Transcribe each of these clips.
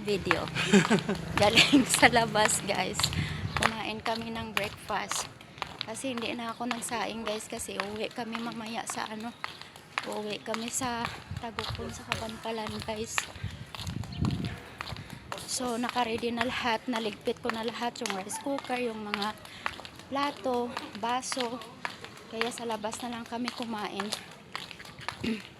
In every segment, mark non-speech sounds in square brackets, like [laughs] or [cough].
video. [laughs] Galing sa labas, guys. Kumain kami ng breakfast. Kasi hindi na ako nagsaing, guys, kasi uwi kami mamaya sa ano, uwi kami sa Tagupon sa Kapanpalan, guys. So, naka-ready na lahat. Naligpit ko na lahat. Yung rice cooker, yung mga plato, baso. Kaya sa labas na lang kami kumain. [clears throat]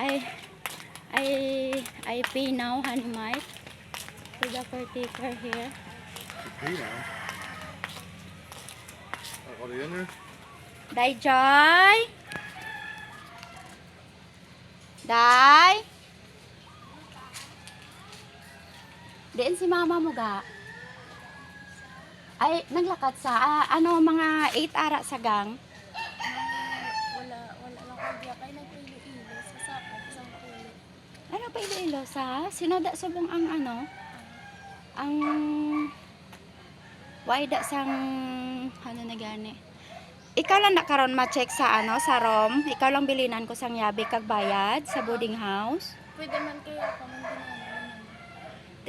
I, I, I pay now, honey Mike. To the caretaker here. You pee now. Are they in there? Day Joy! Day! Diin si mama mo ga? Ay, naglakad sa, ah, ano, mga 8 ara sa gang? Wala, wala lang ko diya. Kaya nagpilo-ilo sa sapo, isang pulo. Ano pa ilo sa? Sinoda subong ang ano? Ang why da sang ano na gani? Ikaw lang na karon ma-check sa ano sa ROM. Ikaw lang bilinan ko sang yabi kag bayad sa boarding house. Pwede man kaya ako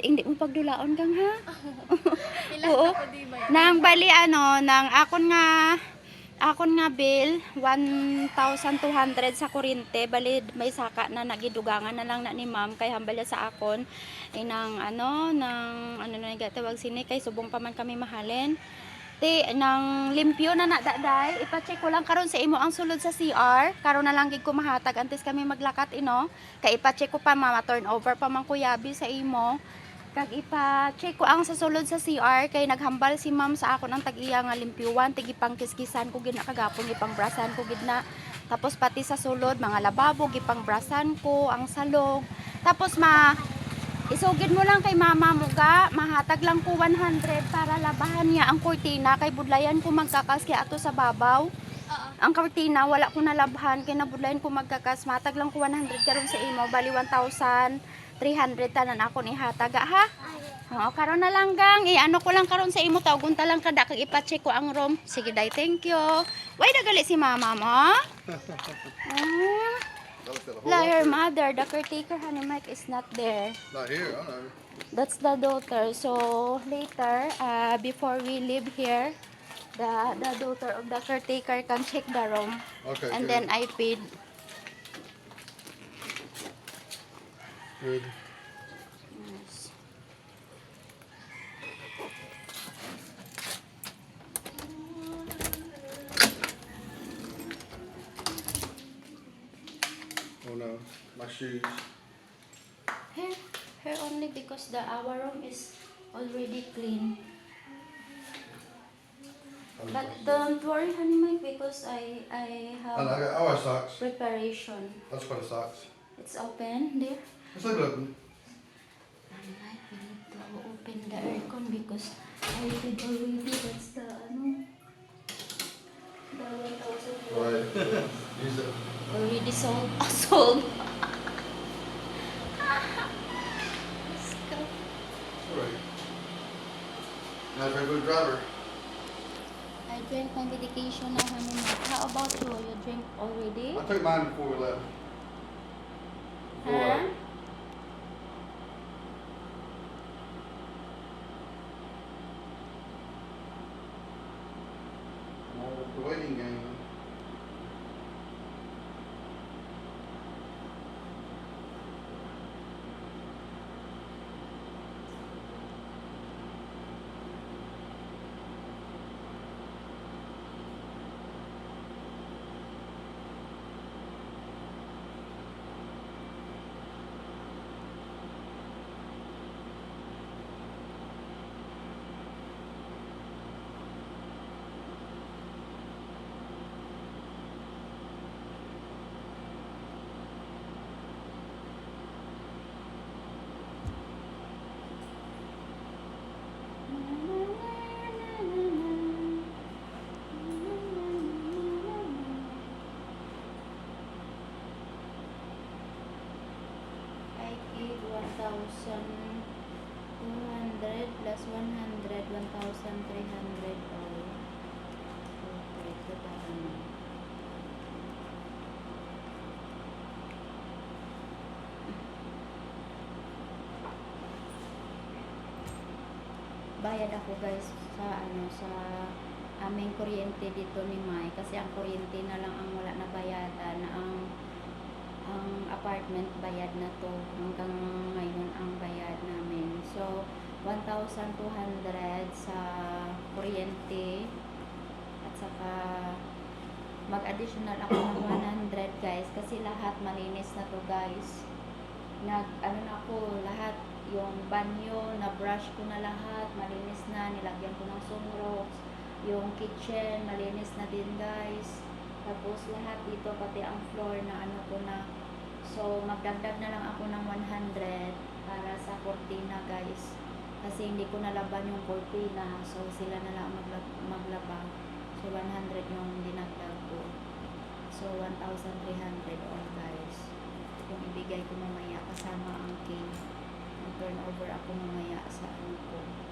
Hindi mo pagdulaon kang ha? [laughs] [laughs] Oo. Nang bali ano, nang akon nga akon nga bill 1,200 sa kuryente. Bali may saka na nagidugangan na lang na ni ma'am. Kay hambalya sa akon. Inang ano nang ano na gatawag sini kay subong pa man kami mahalin. Ti nang limpyo na nadaday ipa-check ko lang karon sa imo ang sulod sa CR karon na lang gid ko mahatag antes kami maglakat ino kay ipa-check ko pa mama turn over pa man kuyabi sa imo kag ipa-check ko ang sa sulod sa CR kay naghambal si ma'am sa ako ng tag-iya nga limpyuan tigi pang kiskisan ko gid kagapon ipang brasan ko gid na. Tapos pati sa sulod mga lababo gipang brasan ko ang salog. Tapos ma isugid mo lang kay mama mo ga mahatag lang ko 100 para labahan niya ang kurtina kay budlayan ko magkakas kay ato sa babaw. Ang kurtina wala ko nalabhan kay nabudlayan ko magkakas matag lang ko 100 karon sa imo bali 1,300 tanan ako ni hataga ha Oo, karon na lang gang. Eh, ano ko lang karon sa imo tawgon ta lang kada kag ipa-check ko ang room. Sige, day, thank you. Why dagali si mama mo? Ah, la, her mother, the caretaker, honey Mike is not there. Not here, I know. That's the daughter. So, later, uh, before we leave here, the, the daughter of the caretaker can check the room. Okay, And good. then I paid. Good. Yes. Oh no, my shoes. Here, here only because the our room is already clean. Oh, but don't worry, honey Mike, because I I know, I have got, I socks. preparation. That's for the socks. It's open there. Let's leave it open. Honey we need to open the aircon because I did already. That's the ano. The 1,000 Right. [laughs] Use it. already sold. [laughs] Sold. Let's go. Alright. Now if I go driver. I drank my medication now, honey Mike. How about you? You drink already? I took mine before we left. Before I- 1,200 plus 100, 1,300 all. Bayad ako guys sa ano sa aming kuryente dito ni Mai kasi ang kuryente na lang ang wala na bayadan na ang ang apartment bayad na to. Hanggang ngayon ang bayad namin. So 1,200 sa kuryente at saka mag-additional ako ng 100 guys kasi lahat malinis na to guys. Nag ano na ako lahat yung banyo na brush ko na lahat malinis na nilagyan ko ng sunrox yung kitchen malinis na din guys tapos lahat dito pati ang floor na ano ko na so magdagdag na lang ako ng 100 para sa cortina guys. Kasi hindi ko nalaban yung cortina so sila na lang maglab maglaba so 100 yung dinagdag ko. So 1,300 all guys. Yung ibigay ko mamaya kasama ang cake. Mag turn over ako mamaya sa ano ko